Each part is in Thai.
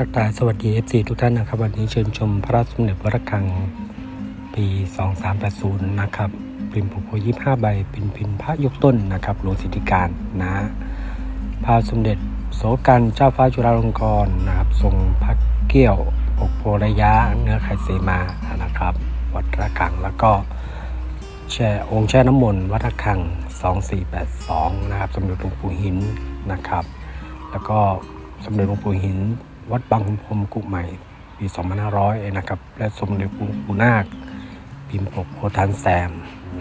ทักทายสวัสดี FC ทุกท่านนะครับ วันนี้เชิญชมพระราชสมเด็จพระคัง ปี 2380 นะครับพิมพ์ปกโพ25ใบเป็นพิมพ์พระยกต้นนะครับหลวงสิทธิการนะพระสมเด็จโสกันเจ้าฟ้าจุฬาลงกรณ์นะครับ ทรงพระเกี้ยวปกโพระยะเนื้อไข่เสมานะครับ วัดระฆังแล้วก็แช่องค์แช่น้ำมนต์วัดระฆัง 2482 นะครับ สมเด็จหลวงปู่หินนะครับ แล้วก็สมเด็จหลวงปู่หิน วัดบางขุนพรมกุใหม่ ปี 2500 นะครับ และสมเด็จลวงปู่นาคพิมพ์ปกโพธิ์ทันแซม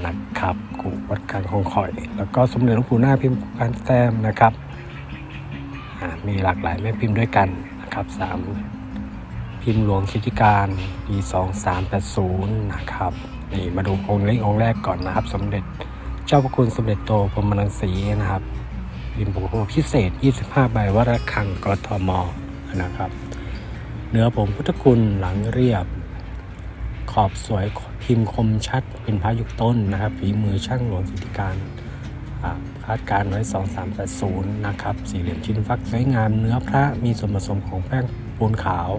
นะครับกุวัดกลางคลองข่อย แล้วก็สมเด็จหลวงปู่นาคพิมพ์พันแซมนะครับมีหลากหลายแม่พิมพ์ด้วยกันนะครับสามพิมพ์หลวงสิทธิการปี 2380 นะครับนี่มาดูองค์เล็กองค์แรกก่อนนะครับ สมเด็จเจ้าพระคุณสมเด็จโตพรมนังสีนะครับพิมพ์ปกโพพิเศษ 25 ใบวัดระฆังกรทม นะครับ เนื้อผมพุทธคุณหลังเรียบ ขอบสวยพิมพ์คมชัด เป็นพระยุคต้นนะครับฝีมือช่างหลวงสิทธิการคาดการไว้ 2380 นะครับ สี่เหลี่ยมชิ้นฟักสวยงาม เนื้อพระมีส่วนผสมของแป้งปูนขาว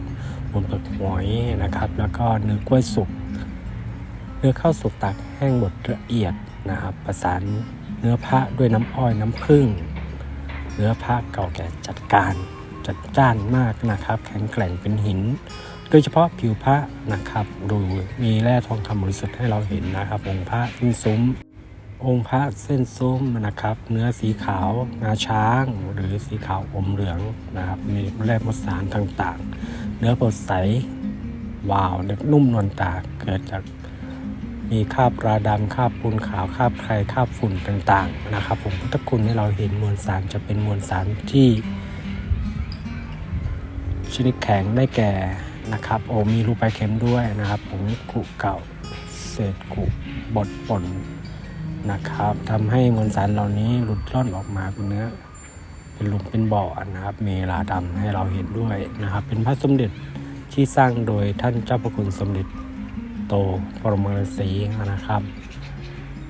ปูนเปลือกหอยนะครับ แล้วก็เนื้อกล้วยสุก เนื้อข้าวสุกตากแห้งบดละเอียดนะครับ ประสานเนื้อพระด้วยน้ำอ้อยน้ำผึ้ง เนื้อผ้าเก่าแก่จัดการ จัดจ้านมากนะครับ แข็งแกร่งเป็นหิน โดยเฉพาะผิวพระนะครับดูมีแร่ทองคำบริสุทธิ์ให้เราเห็นนะครับ องค์พระเส้นซุ้มองค์พระเส้นซุ้มนะครับ เนื้อสีขาวงาช้าง หรือสีขาวอมเหลืองนะครับ มีแร่มวลสารต่างๆ เนื้อปดใสวาวนุ่มนวลตาเกิดจากมีคราบราดำคราบปูนขาวคราบไครคราบฝุ่นต่างๆนะครับ ผมพุทธคุณให้เราเห็นมวลสารจะเป็นมวลสารที่ ชนิดแข็งได้แก่นะครับ โอมีรูปลายเข็มด้วยนะครับผมกุเก่าเศษกุบดป่นนะครับทำให้มวลสารเหล่านี้หลุดล่อนออกมาเป็นเนื้อ เป็นหลุมเป็นบ่อนะครับ มีลาดำให้เราเห็นด้วยนะครับ เป็นพระสมเด็จที่สร้างโดยท่านเจ้าพระคุณสมเด็จโตปรมาสีนะครับ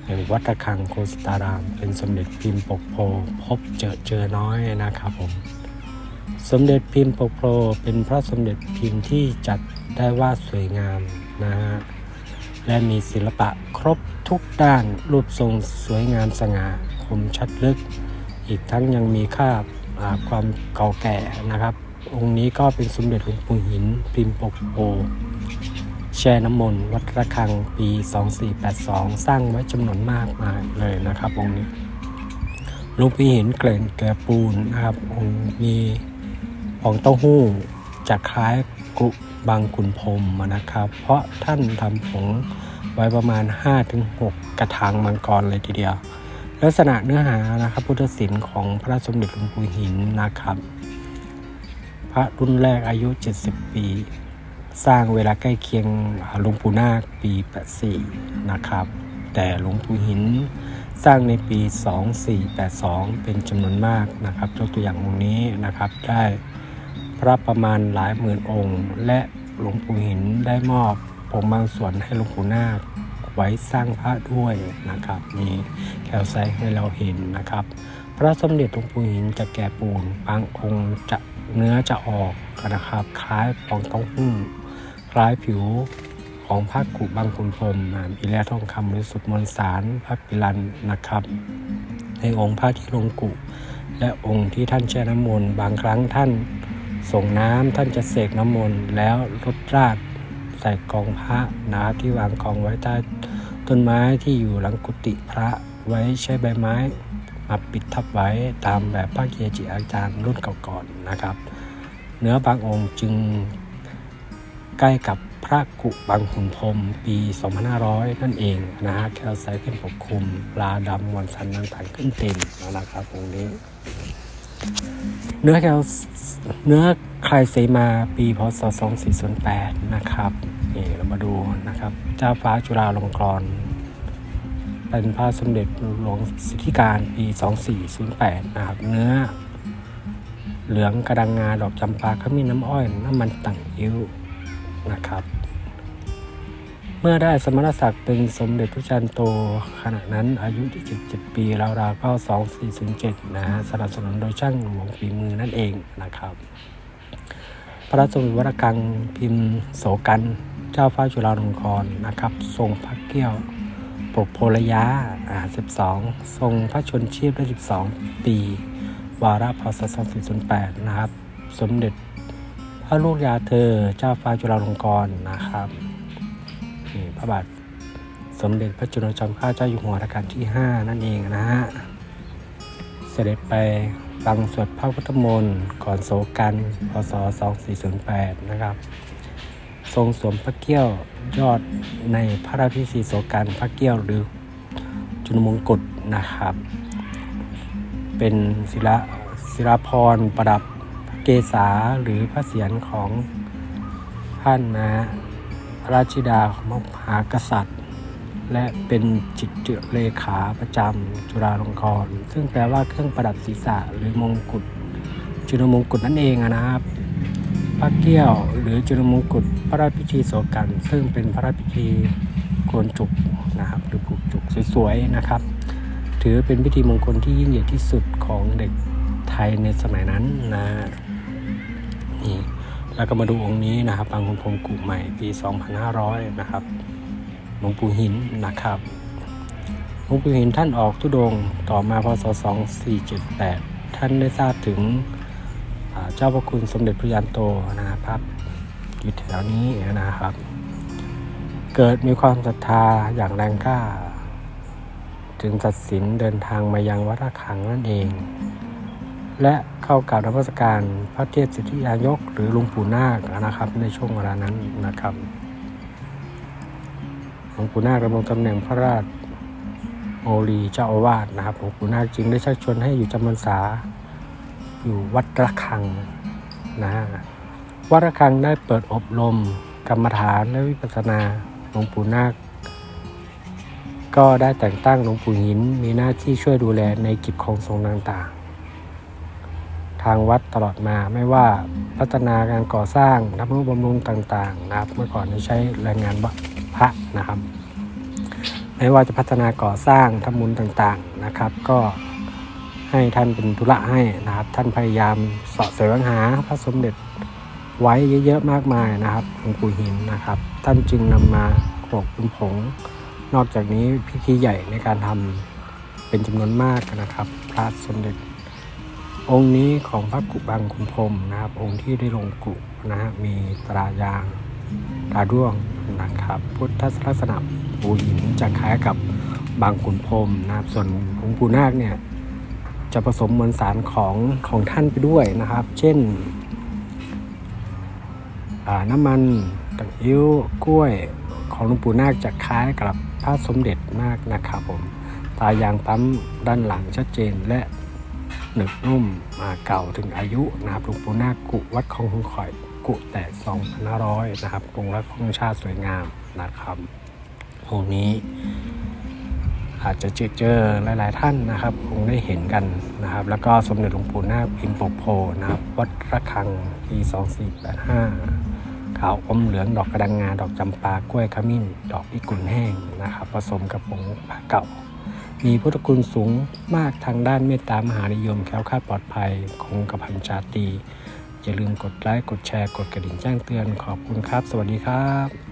แห่งวัดระฆังโคสตาราม เป็นสมเด็จพิมพ์ปกโพพบเจอเจอน้อยนะครับผม สมเด็จพิมพ์ปกโพเป็นพระสมเด็จพิมพ์ที่จัดได้ว่าสวยงามนะฮะและมีศิลปะครบทุกด้านรูปทรงสวยงามสง่าคมชัดลึก อีกทั้งยังมีค่าความเก่าแก่นะครับ องค์นี้ก็เป็นสมเด็จหลวงปู่หิน พิมพ์ปกโพแช่น้ำมนต์วัดระฆังปี 2482 สร้างไว้จำนวนมากมายเลยนะครับองค์นี้หลวงพี่เห็นเกล็นแก่ปูนนะครับองค์มี องเต้าหู้จะคล้ายกุบางขุนพรมนะครับ เพราะท่านทำผงไว้ประมาณ 5-6 กระถางมังกรเลยทีเดียว ลักษณะเนื้อหานะครับ พุทธศิลป์ของพระสมเด็จหลวงปู่หินนะครับ พระรุ่นแรกอายุ 70 ปี สร้างเวลาใกล้เคียงหลวงปู่นาคปี84นะครับ แต่หลวงปู่หินสร้างในปี 2482 เป็นจำนวนมากนะครับยกตัวอย่างองค์นี้นะครับได้ พระประมาณหลายหมื่นองค์ และหลวงปู่หินได้มอบผมบางส่วนให้หลวงปู่นาคไว้สร้างพระด้วยนะครับ มีแคลไซต์ให้เราเห็นนะครับ พระสมเด็จหลวงปู่หินจะแก่ปูนบางองค์จะเนื้อจะออกนะครับ คล้ายฟองเต้าหู้คล้ายผิวของพระกุบางคุณพรมอ่ามีแร่ทองคำบริสุทธิ์มวลสารพระปิลันนะครับ ในองค์พระที่ลงกุ และองค์ที่ท่านแช่น้ำมนต์บางครั้งท่าน ส่งน้ำท่านจะเสกน้ำมนต์แล้วลดราดใส่กองพระนะครับที่วางกองไว้ใต้ต้นไม้ที่อยู่หลังกุฏิพระไว้ใช้ใบไม้มาปิดทับไว้ตามแบบพระเกจิอาจารย์รุ่นก่อนๆนะครับ เนื้อบางองค์จึงใกล้กับพระกุบังขุนพรมปี 2500 นั่นเองนะฮะแคลไซต์ขึ้นปกคลุมปลาดำมวลสันต่างๆขึ้นเต็มนะครับองค์นี้ เนื้อแคลเนื้อใคลายเสมาปีพศ 2408 นะครับนี่เรามาดูนะครับ เจ้าฟ้าจุฬาลงกรณ์เป็นพระสมเด็จหลวงสิทธิการปี 2408 นะครับ เนื้อ เหลืองกระดังงาดอกจำปาขมิ้นน้ำอ้อย น้ำมันต่างอิ้วนะครับ เมื่อได้สมณศักดิ์เป็นสมเด็จพระจันทร์โตขณะนั้นอายุที่77ปีราวๆก็2407นะฮะสนับสนุนโดยช่างหลวงฝีมือนั่นเองนะครับ พระสมเด็จวรกังพิมพ์โสกัน เจ้าฟ้าจุฬาลงกรณ์นะครับ ทรงพระเกี้ยวปกโพลยาอ่า12 ทรงพระชนชีพได้ 12 ปี วาระพศ2408 นะครับ สมเด็จพระลูกยาเธอเจ้าฟ้าจุฬาลงกรณ์นะครับ พระบาทสมเด็จพระจุลจอมเกล้าเจ้าอยู่หัวรัชกาลที่ 5 นั่นเองนะฮะ เสด็จไปฟังสวดพระพุทธมนต์ก่อนโศกันพศ 2408 นะครับ ทรงสวมพระเกี้ยวยอดในพระราชพิธีโศกันพระเกี้ยวหรือจุลมงกุฎนะครับ เป็นศิลาศิลาพรประดับเกศาหรือพระเศียรของท่านนะฮะ ระราชธิดาของมหากษัตริย์ และเป็นจิตเจเลขาประจำจุฬาลงกรณ์ซึ่งแปลว่าเครื่องประดับศีรษะหรือมงกุฎจุลมงกุฎนั่นเองนะครับพระเกี้ยวหรือจุลมงกุฎพระราชพิธีโสกัน ซึ่งเป็นพระราชพิธีโกนจุกนะครับหรือผูกจุกสวยๆนะครับ ถือเป็นพิธีมงคลที่ยิ่งใหญ่ที่สุดของเด็กไทยในสมัยนั้นนะนี่ แล้วก็มาดูองค์นี้นะครับบางคุณพรมกุใหม่ปี 2500 นะครับหลวงปู่หินนะครับหลวงปู่หินท่านออกทุดงต่อมาพศ 2478 ท่านได้ทราบถึงเจ้าพระคุณสมเด็จพระยานโตนะครับอยู่แถวนี้นะครับ เกิดมีความศรัทธาอย่างแรงกล้า จึงตัดสินเดินทางมายังวัดระฆังนั่นเอง และเข้ากราบนมัสการพระเทพสิทธิยายก หรือหลวงปู่นาคนะครับ ในช่วงเวลานั้นนะครับหลวงปู่นาคดำรงตำแหน่งพระราชโอรีเจ้าอาวาสนะครับหลวงปู่นาคจึงได้ชักชวนให้อยู่จำพรรษาอยู่วัดระฆังนะวัดระฆังได้เปิดอบรมกรรมฐานและวิปัสสนาหลวงปู่นาคก็ได้แต่งตั้งหลวงปู่หินมีหน้าที่ช่วยดูแลในกิจของสงฆ์ต่างางวัดตลอดมา ไม่ว่าพัฒนาการก่อสร้างทำนุบำรุงต่างๆนะครับ เมื่อก่อนได้ใช้แรงงานพระนะครับ ไม่ว่าจะพัฒนาก่อสร้างทำบุญต่างๆนะครับ ก็ให้ท่านเป็นธุระให้นะครับ ท่านพยายามเสาะแสวงหาพระสมเด็จไว้เยอะๆมากมายนะครับหลวงปู่หินนะครับ ท่านจึงนำมาโขลกเป็นผง นอกจากนี้พิธีใหญ่ในการทำเป็นจำนวนมากนะครับ พระสมเด็จ องค์นี้ของพระกุบังคุณพรมนะครับ องค์ที่ได้ลงกุนะฮะมีตรายางตาด้วงนะครับ พุทธลักษณะปูหินจะคล้ายกับบางขุนพรมนะครับ ส่วนหลวงปู่นาคเนี่ยจะผสมมวลสารของของท่านไปด้วยนะครับ เช่นน้ำมันตังอิ้วกล้วยของหลวงปู่นาคจะคล้ายกับพระสมเด็จมากนะครับผมตายางปั๊มด้านหลังชัดเจนและ หนึบนุ่มมาเก่าถึงอายุนะครับหลวงปู่นาคกุวัดคลองหงข่อยกุแต่2,500นะครับกรงรักของชาติสวยงามนะครับองค์นี้ อาจจะเจอเจอหลาย ๆ ท่านนะครับ คงได้เห็นกันนะครับ แล้วก็สมเด็จหลวงปู่นาคพิมพ์ปกโพนะครับ วัดระฆังปี2485ขาวอมเหลืองดอกกระดังงา ดอกจำปากล้วยขมิ้น ดอกพิกุลแห้งนะครับ ผสมกับผงผ้าเก่า มีพุทธคุณสูงมากทางด้านเมตตามหานิยมแคล้วคลาดปลอดภัยของกระพันชาตีอย่าลืมกดไลค์กดแชร์กดกระดิ่งแจ้งเตือนขอบคุณครับ สวัสดีครับ